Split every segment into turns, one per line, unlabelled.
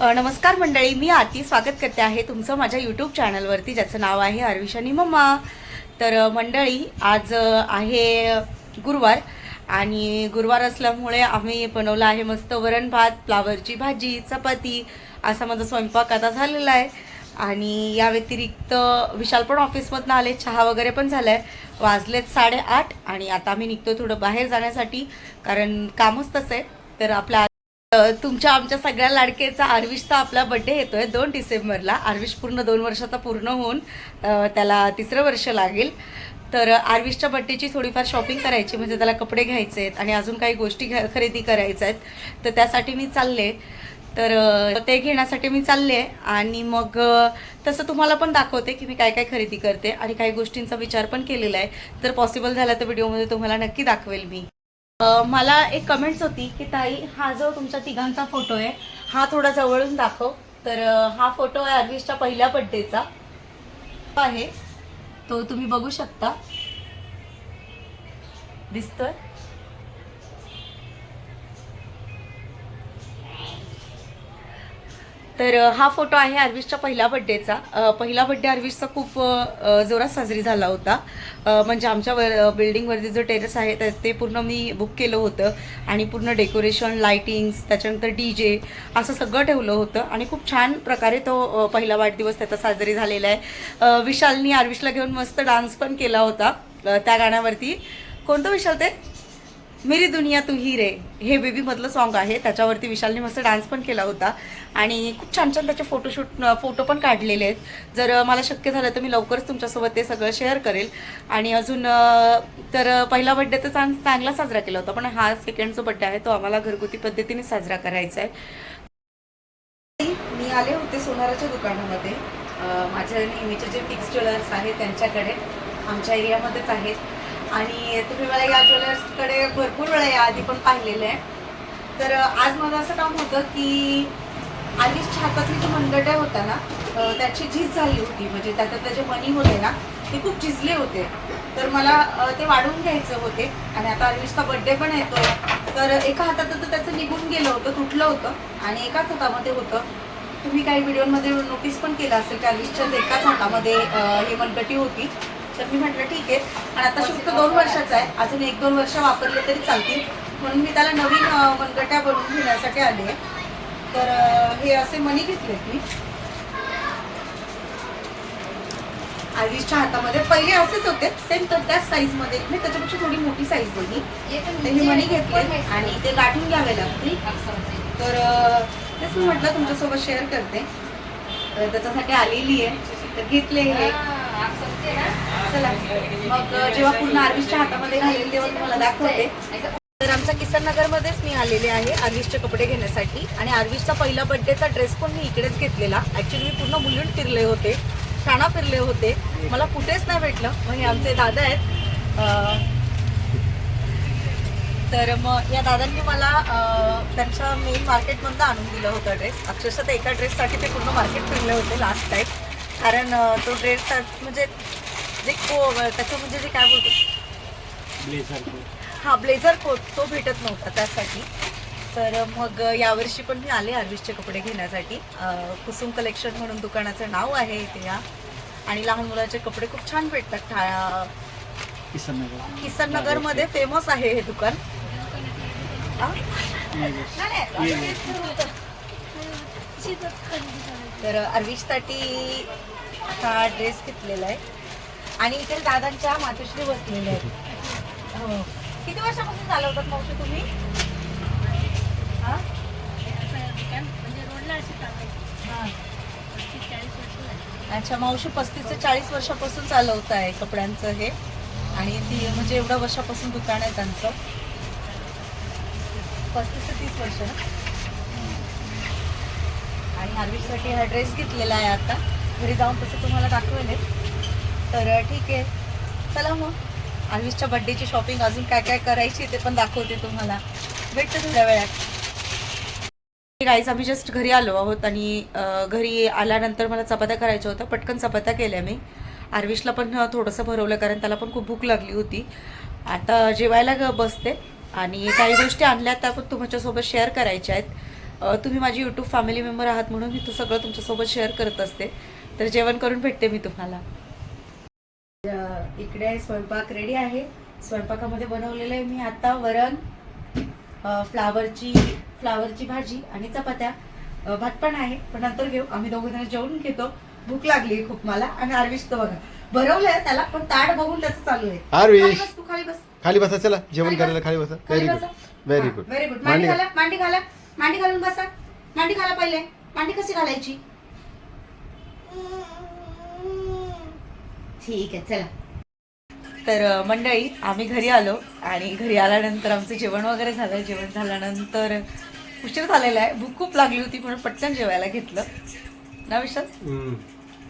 नमस्कार मंडळी मी आती स्वागत करते आहे तुमचं माझ्या यूट्यूब चॅनलवरती ज्याचं नाव आहे आरविशानी मम्मा तर मंडळी आज आहे गुरुवार आणि गुरुवार असल्यामुळे आम्ही बनवलं आहे मस्त वरण भात फ्लावरची भाजी चपाती असा माझा स्वयंपाक आता झालेला आहे. आणि या व्यतिरिक्त विशाल पण ऑफिसमधनं आले चहा वगैरे पण झाला आहे वाजलेत साडेआठ आणि आता आम्ही निघतो थोडं बाहेर जाण्यासाठी कारण कामच तसं आहे. तर आपल्या तुमच्या आमच्या सगळ्या लाडकेचा आर्विशचा आपला बड्डे येतोय दोन डिसेंबरला. आर्विश पूर्ण दोन वर्षाचा पूर्ण होऊन त्याला तिसरं वर्ष लागेल. तर आर्विशच्या बड्डेची थोडीफार शॉपिंग करायची म्हणजे त्याला कपडे घ्यायचे आहेत आणि अजून काही गोष्टी घ्या खरेदी करायच्या आहेत तर त्यासाठी मी चालले. तर ते घेण्यासाठी मी चालले आणि मग तसं तुम्हाला पण दाखवते की मी काय काय खरेदी करते आणि काही गोष्टींचा विचार पण केलेला आहे. तर पॉसिबल झाला तर व्हिडिओमध्ये तुम्हाला नक्की दाखवेल मी. मला एक कमेंट्स होती की ताई हा जो तुमच्या तिघांचा फोटो आहे हा थोडा जवळून दाखव. तर हा फोटो आहे अरविशच्या पहिल्या बड्डेचा आहे. तो तुम्ही बघू शकता. दिसतोय. तर हा फोटो आहे अरविशच्या पहिल्या बड्डेचा पहिला बड्डे अरविशचा खूप जोरात साजरी झाला होता. म्हणजे आमच्या वर बिल्डिंगवरती जो टेरेस आहे तर ते पूर्ण मी बुक केलं होतं. आणि पूर्ण डेकोरेशन लायटिंग्स त्याच्यानंतर डी जे असं सगळं ठेवलं होतं. आणि खूप छान प्रकारे तो पहिला वाढदिवस त्याचा साजरी झालेला आहे. विशालनी आरविशला घेऊन मस्त डान्स पण केला होता. त्या गाण्यावरती. कोणतं विशाल ते? मेरी दुनिया तू ही रे. हे बेबी मधलं सॉन्ग आहे. त्याच्यावरती विशालने मस्त डान्स पण केला होता. आणि खूप छान छान त्याचे फोटोशूट फोटो पण काढलेले आहेत. जर मला शक्य झालं तर मी लवकरच तुमच्यासोबत ते सगळं शेअर करेल. आणि अजून तर पहिला बड्डे तर चांग चांगला साजरा केला होता. पण हा सेकंड जो बड्डे आहे तो आम्हाला घरगुती पद्धतीने साजरा करायचा आहे. मी आले होते सोनाराच्या दुकानामध्ये. माझ्या नेहमीचे जे फिक्स ज्वेलर्स आहेत त्यांच्याकडे. आमच्या एरियामध्येच आहेत. आणि तुम्ही मला या ज्वेलर्सकडे भरपूर वेळा याआधी पण पाहिलेलं आहे. तर आज माझं असं काम होतं की आधीच्या हातातली जी मनगट्या होता ना त्याची झीज झाली होती. म्हणजे त्याच्यातले जे मनी होते ना ते खूप झिजले होते. तर मला ते वाढवून घ्यायचं होते. आणि आता अरविशचा बड्डे पण येतोय तर एका हातात तर त्याचं निघून गेलं होतं तुटलं होतं. आणि एकाच हातामध्ये होतं. तुम्ही काही व्हिडिओमध्ये नोटीस पण केलं असेल की अरविशच्याच एकाच हातामध्ये हे ही मनगटी होती. तर मी म्हटलं ठीक आहे. आणि आता फक्त दोन वर्षाचा आहे. अजून एक दोन वर्ष वापरले तरी चालतील. म्हणून मी त्याला नवीन मनगट्या बनवून घेण्यासाठी आले आहे. तर हे असे मनी घेतलेत मी. आयुषच्या हातामध्ये. पहिले असेच होते. सेम तर त्याच साईजमध्ये मी त्याच्यापेक्षा थोडी मोठी साईज दिली. तर हे मनी घेतले आणि ते गाठून घ्यावे लागतील. तर तेच मी म्हटलं तुमच्यासोबत शेअर करते. तर त्याच्यासाठी आलेली आहे. तर घेतले हे. चला. मग जेव्हा पूर्ण आर्विसच्या हातामध्ये घालेल तेव्हा तुम्हाला दाखवते. तर आमच्या किसन नगरमध्येच मी आलेले आहे आर्विसचे कपडे घेण्यासाठी. आणि आर्विसचा पहिला बर्थडेचा ड्रेस पण मी इकडेच घेतलेला. ऍक्च्युली मी पूर्ण मुलून फिरले होते. ठाणा फिरले होते. मला कुठेच नाही भेटलं. मग हे आमचे दादा आहेत. तर मग या दादांनी मला त्यांच्या मेन मार्केटमधनं आणून दिलं होतं ड्रेस अक्षरशः एका ड्रेससाठी ते पूर्ण मार्केट फिरले होते लास्ट टाईम कारण तो ड्रेस म्हणजे जे को त्याचं म्हणजे जे काय बोलतो?
ब्लेझर
हा ब्लेझर कोट तो भेटत नव्हता त्यासाठी. तर मग यावर्षी पण मी आले आर्विसचे कपडे घेण्यासाठी. कुसुम कलेक्शन म्हणून दुकानाचं नाव आहे इथे या. आणि लहान मुलाचे कपडे खूप छान भेटतात. ठा-
किसन नगर
किसन नगरमध्ये फेमस आहे हे दुकान. हा? तर अरविशसाठी हा ड्रेस घेतलेला आहे. आणि इकडे दादांच्या मातोश्री बसलेल्या आहेत. हो. किती वर्षापासून चालवतात मावशी तुम्ही? हा? अच्छा मावशी पस्तीस ते चाळीस वर्षापासून चालवत आहे कपड्यांचं हे. आणि ती म्हणजे एवढ्या वर्षापासून दुकान आहे त्यांचं. पस्तीस ते तीस वर्ष आणि हार्विकसाठी हा ड्रेस घेतलेला आहे आता. घरी जाऊन तसं तुम्हाला दाखवेल तर ठीक आहे. चला मग. आयुषच्या बड्डेची शॉपिंग अजून काय काय करायची ते पण दाखवते तुम्हाला. भेटते थोड्या वेळात. गाईज आम्ही जस्ट घरी आलो आहोत आणि घरी आल्यानंतर मला चपात्या करायच्या होत्या. पटकन चपात्या केल्या मी. आर्विशला पण थोडंसं भरवलं कारण त्याला पण खूप भूक लागली होती. आता जेवायला ग- बसते. आणि काही गोष्टी आणल्या त्या पण तुमच्यासोबत शेअर करायच्या आहेत. तुम्ही माझी यूट्यूब फॅमिली मेंबर आहात म्हणून मी तो सगळं तुमच्यासोबत शेअर करत असते. तर जेवण करून भेटते मी तुम्हाला. इकडे स्वयंपाक रेडी आहे. स्वयंपाकामध्ये बनवलेलं आहे मी आता वरण फ्लावरची फ्लावरची भाजी आणि चपात्या. भात पण आहे पण नंतर घेऊ. आम्ही दोघे जण जेवून घेतो. भूक लागली खूप मला आणि आरविश तर बघा. भरवलंय त्याला पण ताट बघून त्याचं चालू आहे.
आरविश.
खाली बस, तू खाली बस.
खाली बसा चला. जेवण करायला. खाली बसा. Very good. Very good
very good मांडी घाला मांडी घाला. मांडी घालून बसा. मांडी घाला पहिले. मांडी कशी घालायची? ठीक आहे चला. तर मंडळी आम्ही घरी आलो आणि घरी आल्यानंतर आमचं जेवण वगैरे झालं. जेवण झाल्यानंतर उशीर झालेला आहे. भूक खूप लागली होती म्हणून पटकन जेवायला घेतलं. ना विशाल?
हम्म.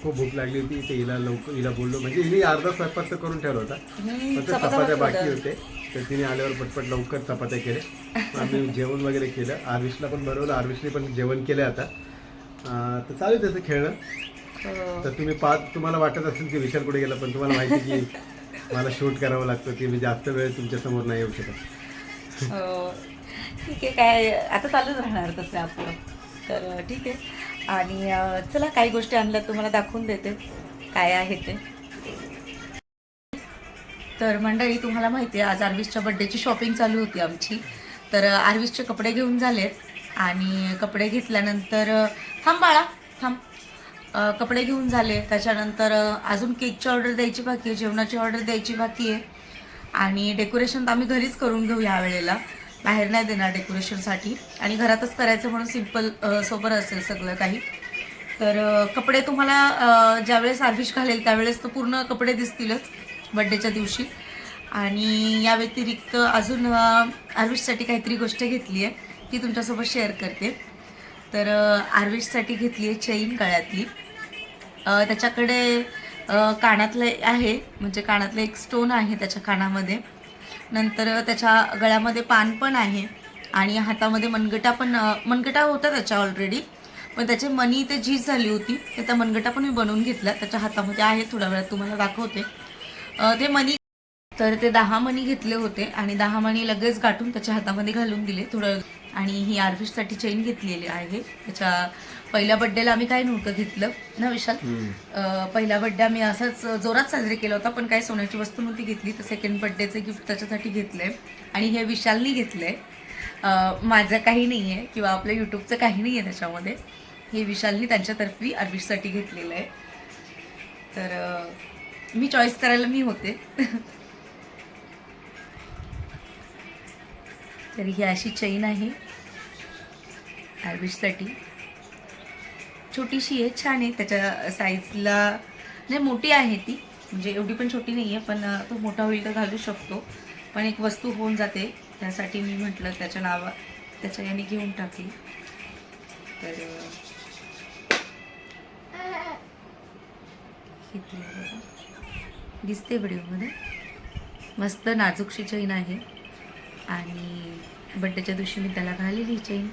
खूप भूक लागली होती. ते हिला लवकर हिला बोललो. म्हणजे हिने अर्धा स्वयंपाक तर करून ठेवला होता.
हम्म,
फक्त
चपात्या
चपात्या
बाकी होत्या.
होते. तर तिने आल्यावर पटपट लवकर चपात्या केले मग आम्ही जेवण वगैरे केलं. आर्विशला पण बनवलं. आर्विशने पण जेवण केलं आता. अं, तर चालू आहे त्याचं खेळणं. तर तुम्ही पाच तुम्हाला वाटत असेल की विशाल कुठे गेला पण तुम्हाला माहिती की मला शूट करावं लागतं की मी जास्त वेळ तुमच्यासमोर नाही येऊ शकत.
अ, ठीक आहे काय आता चालूच राहणार तसं आपलं. तर ठीक आहे. आणि चला काही गोष्टी आणल्या तुम्हाला दाखवून देते. काय आहे ते. तर मंडळी तुम्हाला माहिती आहे आज आर्विसच्या बड्डेची शॉपिंग चालू होती आमची. तर आर्विसचे कपडे घेऊन झालेत. आणि कपडे घेतल्यानंतर थांब बाळा थांब. कपडे घेऊन झाले. त्याच्यानंतर अजून केकची ऑर्डर द्यायची बाकी आहे जेवणाची ऑर्डर द्यायची बाकी आहे. आणि डेकोरेशन तर आम्ही घरीच करून घेऊ या वेळेला. बाहेर नाही देणार डेकोरेशनसाठी आणि घरातच करायचं म्हणून सिंपल सोबर असेल सगळं काही. तर कपडे तुम्हाला ज्यावेळेस आर्विश घालेल त्यावेळेस तर पूर्ण कपडे दिसतीलच बड्डेच्या दिवशी. आणि या व्यतिरिक्त अजून आर्विशसाठी काहीतरी गोष्ट घेतली आहे ती तुमच्यासोबत शेअर करते. तर आर्विशसाठी घेतली आहे चैन गळ्यातली. त्याच्याकडे कानातलं आहे. म्हणजे कानातलं एक स्टोन आहे त्याच्या कानामध्ये. नंतर त्याच्या गळ्यामध्ये पान पण आहे. आणि हातामध्ये मनगटा पण मनगटा होता त्याच्या ऑलरेडी पण त्याची मनी ते झीज झाली होती. तर त्या मनगटा पण मी बनवून घेतला त्याच्या हातामध्ये आहे थोड्या वेळात तुम्हाला दाखवते. ते मनी तर ते दहा मणी घेतले होते आणि दहा मणी लगेच गाठून त्याच्या हातामध्ये घालून दिले थोडं. आणि ही आर्विशसाठी चेन घेतलेली आहे. त्याच्या पहिल्या बड्डेला आम्ही काही नव्हतं घेतलं ना विशाल? पहिला बड्डे आम्ही असंच जोरात साजरे केला होता पण काही सोन्याची वस्तू नव्हती घेतली तर सेकंड बड्डेचं गिफ्ट त्याच्यासाठी घेतलंय आणि हे विशालनी घेतलंय माझं काही नाही आहे किंवा आपल्या यूट्यूबचं काही नाही आहे त्याच्यामध्ये. हे विशालनी त्यांच्यातर्फी आर्विशसाठी घेतलेलं आहे. तर मी चॉईस करायला मी होते. तर ही अशी चैन आहे आर्विशसाठी छोटीशी आहे छान आहे. त्याच्या साईजला नाही मोठी आहे ती. म्हणजे एवढी पण छोटी नाही आहे पण तो मोठा होईल तर घालू शकतो. पण एक वस्तू होऊन जाते. त्यासाठी मी म्हटलं त्याच्या नावा त्याच्या याने घेऊन टाकली. तर घेतली दिसते व्हिडिओमध्ये मस्त नाजूकशी चैन आहे. आणि बड्डेच्या दिवशी मी त्याला घालेली चेन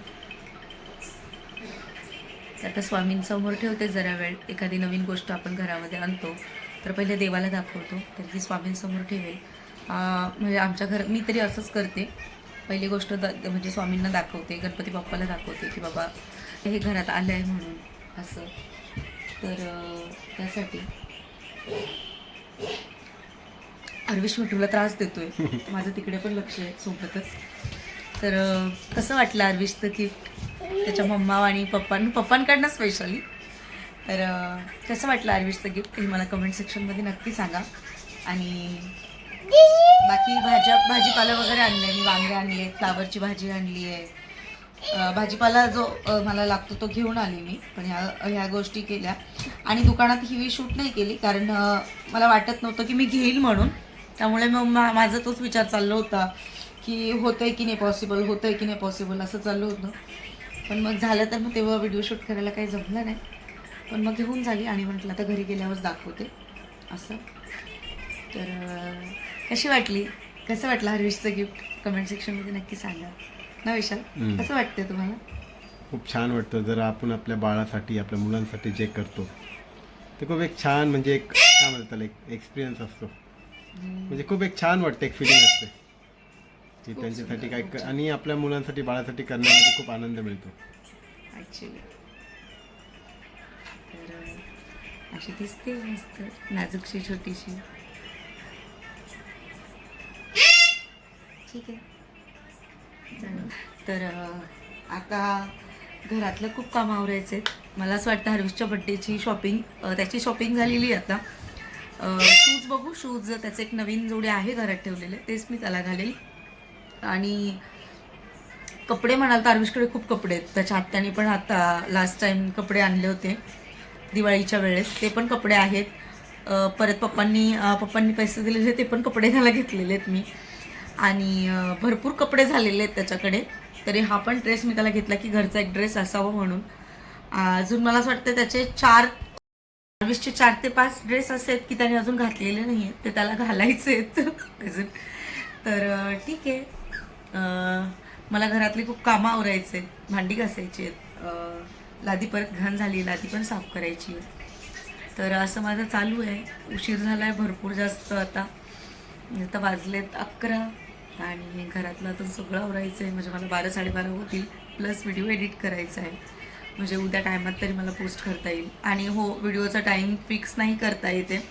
आता स्वामींसमोर ठेवते जरा वेळ. एखादी नवीन गोष्ट आपण घरामध्ये आणतो तर पहिले देवाला दाखवतो तर ती स्वामींसमोर ठेवेल. म्हणजे आमच्या घर मी तरी असंच करते. पहिली गोष्ट द म्हणजे स्वामींना दाखवते गणपती बाप्पाला दाखवते की बाबा हे घरात आलं आहे म्हणून असं. तर त्यासाठी अरविश मिठूला त्रास देतोय. माझं तिकडे पण लक्ष आहे सोबतच. तर कसं वाटलं अरविशचं गिफ्ट त्याच्या मम्मा आणि पप्पां पप्पांकडनं स्पेशली तर कसं वाटलं अरविशचं गिफ्ट हे मला कमेंट सेक्शनमध्ये नक्की सांगा. आणि बाकी भाज्या भाजीपाला वगैरे आणले मी वांगे आणले फ्लावरची भाजी आणली आहे. भाजीपाला जो मला लागतो तो घेऊन आली मी. पण ह्या ह्या गोष्टी केल्या. आणि दुकानात ही शूट नाही केली कारण मला वाटत नव्हतं की मी घेईल म्हणून. त्यामुळे मग मा माझा तोच विचार चालला होता की होतंय की नाही पॉसिबल होतंय की नाही पॉसिबल असं चाललं होतं. पण मग झालं तर मग तेव्हा व्हिडिओ शूट करायला काही जमलं नाही. पण मग घेऊन झाली आणि म्हटलं आता घरी गेल्यावरच दाखवते. असं. तर कशी वाटली? कसं वाटलं हरविशचं गिफ्ट कमेंट सेक्शनमध्ये नक्की सांगा. ना विशाल. कसं वाटतंय तुम्हाला?
खूप छान वाटतं. जर आपण आपल्या बाळासाठी आपल्या मुलांसाठी जे करतो ते खूप एक छान म्हणजे एक काय म्हणतात एक एक्सपिरियन्स असतो. म्हणजे खूप एक छान वाटते एक फिलिंग असते. की त्यांच्यासाठी काय क- आणि आपल्या मुलांसाठी बाळासाठी करण्यामध्ये खूप आनंद मिळतो.
ॲक्च्युली तर अं, अशी दिसते मस्त नाजूकशी छोटीशी. ठीक आहे. चालेल. तर अं, आता घरातलं खूप काम आवरायचे मला असं वाटतं हरविशच्या बड्डेची शॉपिंग त्याची शॉपिंग झालेली आहे आता. शूज बघू शूज त्याचे एक नवीन जोडे आहे घरात ठेवलेले. तेच मी त्याला घालेल. आणि कपडे म्हणाल तर आरविशकडे खूप कपडे आहेत. त्याच्या आत्याने पण आता लास्ट टाईम कपडे आणले होते दिवाळीच्या वेळेस. ते पण कपडे आहेत. परत पप्पांनी पप्पांनी पैसे दिलेले ते पण कपडे त्याला घेतलेले आहेत मी. आणि भरपूर कपडे झालेले आहेत त्याच्याकडे. तरी हा पण ड्रेस मी त्याला घेतला की घरचा एक ड्रेस असावा म्हणून. अजून मला असं वाटतं त्याचे चार वीसचे चार ते पाच ड्रेस असे आहेत की त्याने अजून घातलेले नाही आहेत ते त्याला घालायचे आहेत. अजून. तर ठीक आहे. मला घरातली खूप कामं आवरायचे आहेत. भांडी घासायची आहेत. लादी परत घाण झाली लादी पण साफ करायची आहे. तर असं माझं चालू आहे. उशीर झाला आहे भरपूर जास्त आता. आता वाजलेत अकरा आणि घरातलं आता सगळं आवरायचं आहे म्हणजे मला बारा साडेबारा होतील. प्लस व्हिडिओ एडिट करायचा आहे. म्हणजे उद्या टायमात तरी मला पोस्ट करता येईल. आणि हो व्हिडिओचा टाईम फिक्स नाही करता येते.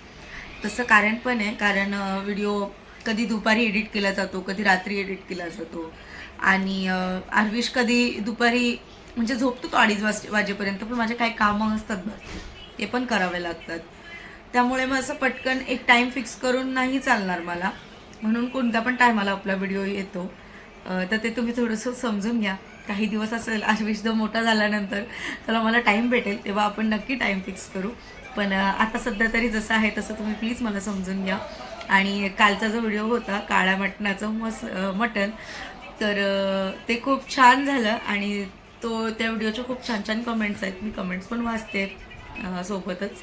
तसं कारण पण आहे कारण व्हिडिओ कधी दुपारी एडिट केला जातो कधी रात्री एडिट केला जातो. आणि अं, आर्विश कधी दुपारी म्हणजे झोपतो तो अडीच वाज वाजेपर्यंत पण माझे काही कामं असतात बघ ते पण करावे लागतात. त्यामुळे मग असं पटकन एक टाईम फिक्स करून नाही चालणार मला. म्हणून कोणत्या पण टायमाला आपला व्हिडिओ येतो. तर ते तुम्ही थोडंसं समजून घ्या. काही दिवस असेल आर्विश जो मोठा झाल्यानंतर त्याला मला टाईम भेटेल तेव्हा आपण नक्की टाईम फिक्स करू. पण आता सध्या तरी जसं आहे तसं तुम्ही प्लीज मला समजून घ्या. आणि कालचा जो व्हिडिओ होता काळ्या मटणाचं मस मटण तर ते खूप छान झालं. आणि तो त्या व्हिडिओच्या खूप छान छान कमेंट्स आहेत. मी कमेंट्स पण वाचते सोबतच.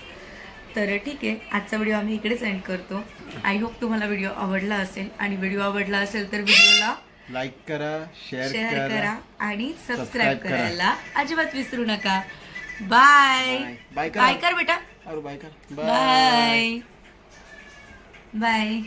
तर ठीक आहे आजचा व्हिडिओ आम्ही इकडेच एंड करतो. आय होप तुम्हाला व्हिडिओ आवडला असेल. आणि व्हिडिओ आवडला असेल तर व्हिडिओला
लाईक करा शेअर
शेअर
करा
करा आणि सबस्क्राईब
करा.
करायला अजिबात विसरू नका. बाय
करा.
बाय कर बेटा.
और बाय कर
बाय बाय